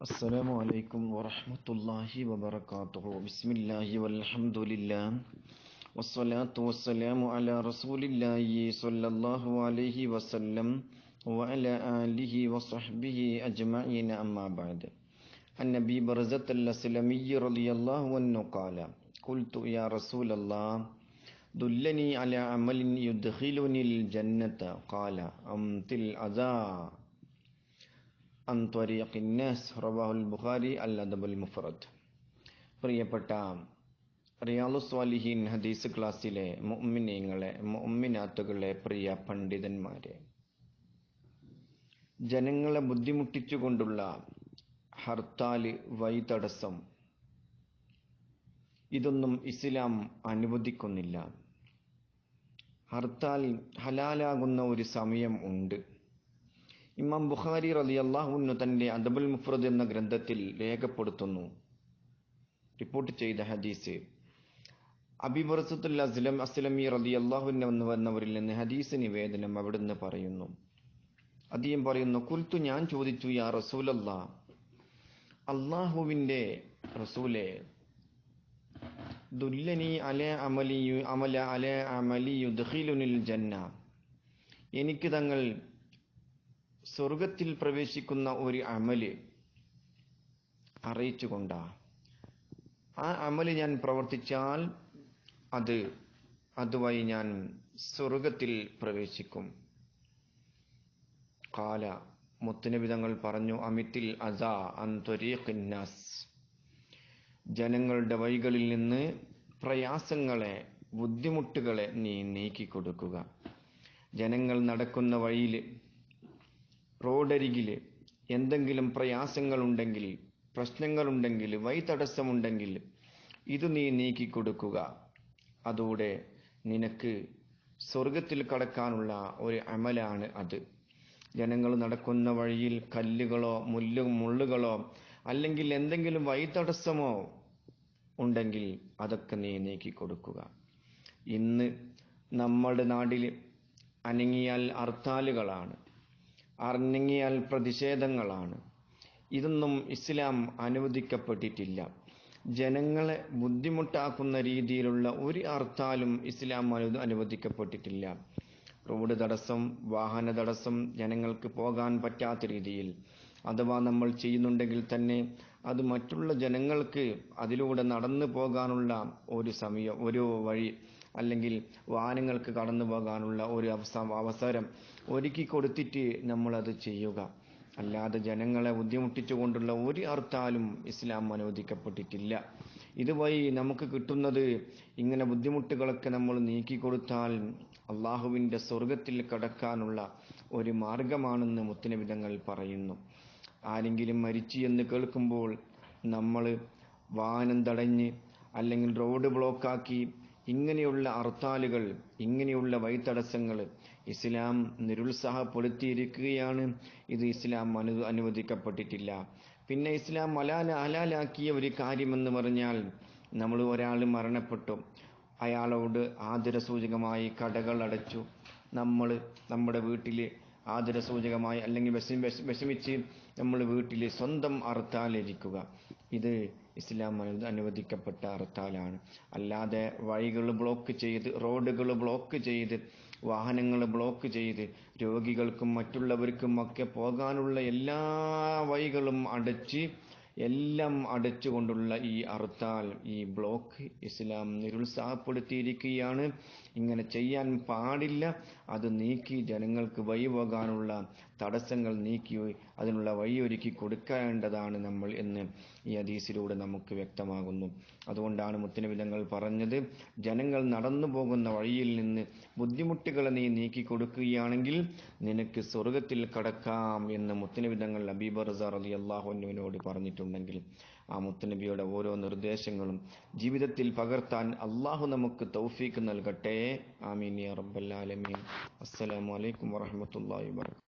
السلام عليكم ورحمة الله وبركاته بسم الله والحمد لله والصلاة والسلام على رسول الله صلى الله عليه وسلم وعلى آله وصحبه أجمعين أما بعد النبي برزة الأسلمي رضي الله عنه قال قلت يا رسول الله دلني على عمل يدخلني الجنة قال أمت الأذى അൻ റവാഹുൽ ബുഖാരി അൽ അദബുൽ മുഫറദ് പ്രിയപ്പെട്ട റിയാലുസ്വാലിഹീൻ ഹദീസ് ക്ലാസ്സിലെ മുഅ്മിനീങ്ങളെ മുഅ്മിനാത്തുകളെ പ്രിയ പണ്ഡിതന്മാരെ. ജനങ്ങളെ ബുദ്ധിമുട്ടിച്ചുകൊണ്ടുള്ള ഹർത്താൽ വൈതടസ്സം ഇതൊന്നും ഇസ്ലാം അനുവദിക്കുന്നില്ല. ഹർത്താൽ ഹലാലാകുന്ന ഒരു സമയം ഉണ്ട്. ഇമാം ബുഖാരി റലി അള്ളാഹുന്നു തന്റെ അദബുൽ മുഫ്രദ് എന്ന ഗ്രന്ഥത്തിൽ രേഖപ്പെടുത്തുന്നു. റിപ്പോർട്ട് ചെയ്ത ഹദീസ് അബിബറസത്തുൽ അസ്ലം അസ്ലമി റലി അള്ളാഹുന്ന വന്നവരിൽ നിന്ന് ഹദീസ് നിവേദനം അവിടുന്ന് പറയുന്നു. അദ്ദേഹം പറയുന്നു കുൽത്തു ഞാൻ ചോദിച്ചു യാ റസൂലല്ലാ അള്ളാഹുവിന്റെ റസൂലെ ദുല്ലനി അല അമലിയു അമല അല അമലി യുദ്ഖിലുനിൽ ജന്ന എനിക്ക് തങ്ങൾ സ്വർഗത്തിൽ പ്രവേശിക്കുന്ന ഒരു അമൽ അറിയിച്ചുകൊണ്ടാ. ആ അമൽ ഞാൻ പ്രവർത്തിച്ചാൽ അത് അതുവഴി ഞാൻ സ്വർഗത്തിൽ പ്രവേശിക്കും. കാല മുത്തനബിതങ്ങൾ പറഞ്ഞു അമിത്തിൽ അസാ അന്തരീഖിന്നാസ് ജനങ്ങളുടെ വഴികളിൽ നിന്ന് പ്രയാസങ്ങളെ ബുദ്ധിമുട്ടുകളെ നീ നീക്കിക്കൊടുക്കുക. ജനങ്ങൾ നടക്കുന്ന വഴിയിൽ റോഡരികിൽ എന്തെങ്കിലും പ്രയാസങ്ങളുണ്ടെങ്കിൽ പ്രശ്നങ്ങളുണ്ടെങ്കിൽ വൈതടസ്സമുണ്ടെങ്കിൽ ഇത് നീ നീക്കി കൊടുക്കുക അതോടെ നിനക്ക് സ്വർഗത്തിൽ കടക്കാനുള്ള ഒരു അമലാണ് അത്. ജനങ്ങൾ നടക്കുന്ന വഴിയിൽ കല്ലുകളോ മുല്ലു മുള്ളുകളോ അല്ലെങ്കിൽ എന്തെങ്കിലും വൈതടസ്സമോ ഉണ്ടെങ്കിൽ അതൊക്കെ നീ നീക്കി കൊടുക്കുക ഇന്ന് നമ്മുടെ നാട്ടിൽ അനങ്ങിയാൽ ഹർത്താലുകളാണ് അറങ്ങിയാൽ പ്രതിഷേധങ്ങളാണ്. ഇതൊന്നും ഇസ്ലാം അനുവദിക്കപ്പെട്ടിട്ടില്ല. ജനങ്ങളെ ബുദ്ധിമുട്ടാക്കുന്ന രീതിയിലുള്ള ഒരു അർത്ഥാലും ഇസ്ലാം അനു അനുവദിക്കപ്പെട്ടിട്ടില്ല. റോഡ് തടസ്സം വാഹന തടസ്സം ജനങ്ങൾക്ക് പോകാൻ പറ്റാത്ത രീതിയിൽ. അഥവാ നമ്മൾ ചെയ്യുന്നുണ്ടെങ്കിൽ തന്നെ അത് മറ്റുള്ള ജനങ്ങൾക്ക് അതിലൂടെ നടന്നു പോകാനുള്ള ഒരു സമയം ഒരു വഴി അല്ലെങ്കിൽ വാഹനങ്ങൾക്ക് കടന്നു പോകാനുള്ള ഒരു അവസരം ഒരുക്കി കൊടുത്തിട്ട് നമ്മളത് ചെയ്യുക. അല്ലാതെ ജനങ്ങളെ ബുദ്ധിമുട്ടിച്ചുകൊണ്ടുള്ള ഒരു അർത്ഥാലും ഇസ്ലാം അനുവദിക്കപ്പെട്ടിട്ടില്ല. ഇതുവഴി നമുക്ക് കിട്ടുന്നത് ഇങ്ങനെ ബുദ്ധിമുട്ടുകളൊക്കെ നമ്മൾ നീക്കിക്കൊടുത്താൽ അള്ളാഹുവിന്റെ സ്വർഗത്തിൽ കടക്കാനുള്ള ഒരു മാർഗമാണെന്ന് മുത്തനവിധങ്ങൾ പറയുന്നു. ആരെങ്കിലും മരിച്ചു എന്ന് കേൾക്കുമ്പോൾ നമ്മൾ വാഹനം തടഞ്ഞ് അല്ലെങ്കിൽ റോഡ് ബ്ലോക്കാക്കി ഇങ്ങനെയുള്ള ഹർത്താലുകൾ ഇങ്ങനെയുള്ള വഴിത്തടസ്സങ്ങൾ ഇസ്ലാം നിരുത്സാഹപ്പെടുത്തിയിരിക്കുകയാണ്. ഇത് ഇസ്ലാം അനു അനുവദിക്കപ്പെട്ടിട്ടില്ല. പിന്നെ ഇസ്ലാം മലാല ഹലാലാക്കിയ ഒരു കാര്യമെന്ന് പറഞ്ഞാൽ നമ്മൾ ഒരാൾ മരണപ്പെട്ടു. അയാളോട് ആദരസൂചകമായി കടകൾ അടച്ചു. നമ്മൾ നമ്മുടെ വീട്ടിൽ ആദരസൂചകമായി അല്ലെങ്കിൽ വിഷമിച്ച് നമ്മൾ വീട്ടിൽ സ്വന്തം അറുത്താലിരിക്കുക. ഇത് ഇസ്ലാം അനുവദിക്കപ്പെട്ട അർത്താലാണ് അല്ലാതെ വഴികൾ ബ്ലോക്ക് ചെയ്ത് റോഡുകൾ ബ്ലോക്ക് ചെയ്ത് വാഹനങ്ങൾ ബ്ലോക്ക് ചെയ്ത് രോഗികൾക്കും മറ്റുള്ളവർക്കും ഒക്കെ പോകാനുള്ള എല്ലാ വഴികളും അടച്ച് എല്ലാം അടച്ചുകൊണ്ടുള്ള ഈ അറുത്താൽ ഈ ബ്ലോക്ക് ഇസ്ലാം നിരുത്സാഹപ്പെടുത്തിയിരിക്കുകയാണ്. ഇങ്ങനെ ചെയ്യാൻ പാടില്ല. അത് നീക്കി ജനങ്ങൾക്ക് വഴി പോകാനുള്ള തടസ്സങ്ങൾ നീക്കി അതിനുള്ള വഴിയൊരുക്കി കൊടുക്കേണ്ടതാണ് നമ്മൾ എന്ന് ഈ ഹദീസിലൂടെ നമുക്ക് വ്യക്തമാകുന്നു. അതുകൊണ്ടാണ് മുത്തനബിതങ്ങൾ പറഞ്ഞത് ജനങ്ങൾ നടന്നു പോകുന്ന വഴിയിൽ നിന്ന് ബുദ്ധിമുട്ടുകളെ നീ നീക്കി കൊടുക്കുകയാണെങ്കിൽ നിനക്ക് സ്വർഗത്തിൽ കടക്കാം എന്ന് മുത്തനബിതങ്ങൾ അബീബർ റസാർ അലി അള്ളാഹുനുവിനോട് പറഞ്ഞിട്ടുണ്ടെങ്കിൽ ആ മുത്തനബിയുടെ ഓരോ നിർദ്ദേശങ്ങളും ജീവിതത്തിൽ പകർത്താൻ അള്ളാഹു നമുക്ക് തൗഫീക്ക് നൽകട്ടെ. ആമീൻ യാ റബ്ബൽ ആലമീൻ. അസ്സലാമു അലൈക്കും വറഹ്മത്തുള്ളാഹി വബറകാതുഹു